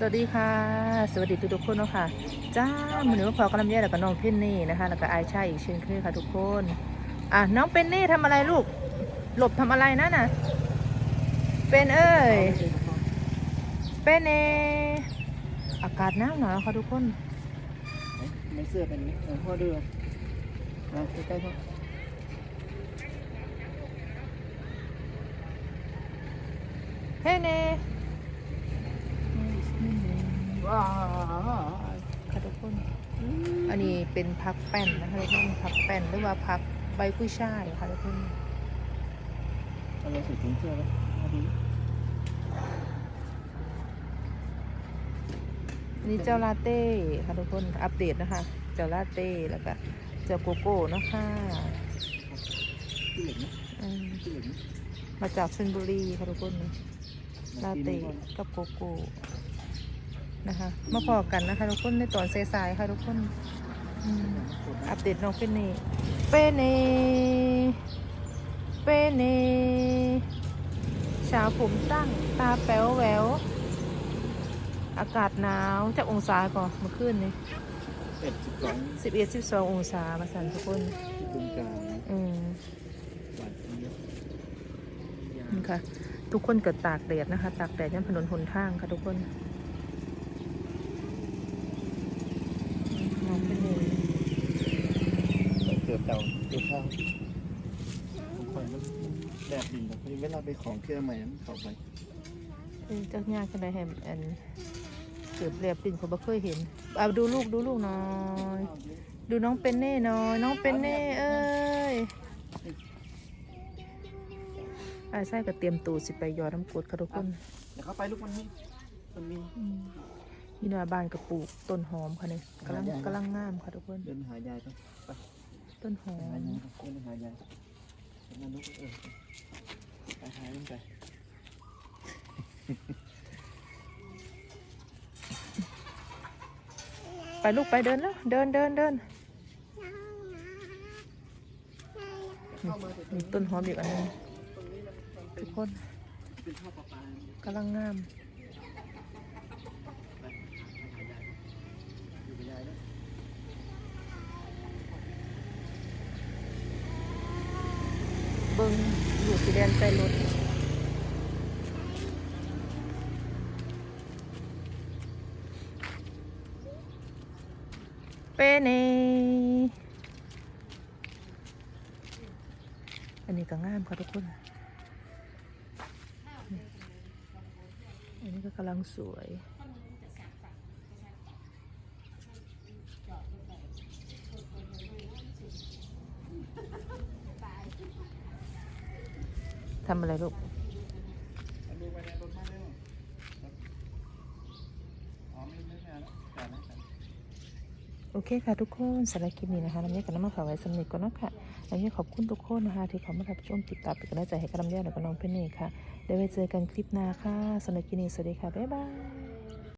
สวัสดีค่ะ สวัสดีทุกทุกๆคนเนาะค่ะจ้ามือหนูพอกำลังแย่แล้วก็น้องเพนนี่นะคะ แล้วก็ไอายชาอีกเช่นเคยค่ะทุกคนอะน้องเพนนี่ทำอะไรลูก หลบทำอะไรนั่นน่ะเป็นเอ้ยเป็นเออากาศหนาวหนาวค่ะทุกคนไม่เสื้อเป็นนี้เอาพ่อดูมาใกล้ๆพ่อเฮ้เน่ ว้าค่ะทุกคนอันนี้เป็นพักแป้นนะคะทุกคนพักแป้นหรือว่าพักใบกุ้ยช่ายค่ะทุกคนเอาเราใส่ถุงเสื้อไว้มาดูอันนี้เจ้าลาเต้ค่ะทุกคนอัปเดตนะคะ เจ้าลาเต้แล้วก็เจ้าโกโก้นะคะที่เหล็กนะอืมที่เหล็กนะมาจากชลบุรีค่ะทุกคนลาเต้กับโกโก้ นะคะ มาพอกันนะคะทุกคนในตอนสายๆค่ะทุกคนอืมอัปเดตน้องเป็นเน่เป็นเน่เป็นเน่สาวผมตั้งตาแป๋วแหววอากาศหนาวจากองศาก่อนเมื่อคืนนี้เป็ดสิบสองสิบเอ็ดสิบสององศามาสั่นทุกคนที่ตรงกลางนะอืมหวานเจี๊ยบยานี่ค่ะ ทุกคนเกิดตากแดดนะคะ ตากแดดย่ำถนนหนทางค่ะทุกคนน้องเป็นเน่ เกือบเตาเกือบข้าวผมคอยมันแดดดินแบบเวลาไปของเครื่องใหม่มันเข้าไปเออเจ้าย่ากันได้แฮมอันเกือบเรียบดินเขาบ่เคยเห็นเอาดูลูกดูลูกหน่อย ดูน้องเป็นเน่หน่อย น้องเป็นเน่เอ้ยไอ้ไส้ก็เตรียมตูดสิไปยอน้ำกรดค่ะทุกคนเดี๋ยวเข้าไปลูกมันมีมันมีอืมนี่หน้าบ้านกระปลูกต้นหอมค่ะเนี่ยกำลังหายากกำลังงามค่ะทุกคน เดินหายายต้องไป ต้นหอหามยายเดินหายายนั่นลูกเออไปหายมันไปไปลูกไปเดินแล้วเดินเดินเดินมีต้นหอมอีกอันนึงทุกคนกำลังงาม อยู่กับยายแล้ว เบิ้งอยู่สีแดนใจรถเปเนอันนี้ก็งามค่ะทุกคนอันนี้ก็กำลังสวย ทำอะไรลูก เอาดูไปในรถมาเร็วอ๋อไม่ไม่มาแทำอะไรลูกโอเคค่ะทุกคนสำหรับคลิปนี้นะคะน้ำเยกับน้ำมาฝาวไว้สำเร็จก่อนเนาะค่ะน้ำเยขอบคุณทุกคนนะคะ ที่เขามารับชมติดตามเป็นกำลังใจให้กับน้ำเยและก็น้องเพนนี่ค่ะเดี๋ยวไว้เจอกันคลิปหน้าค่ะสำหรับคลิปนี้สวัสดีค่ะบ๊ายบาย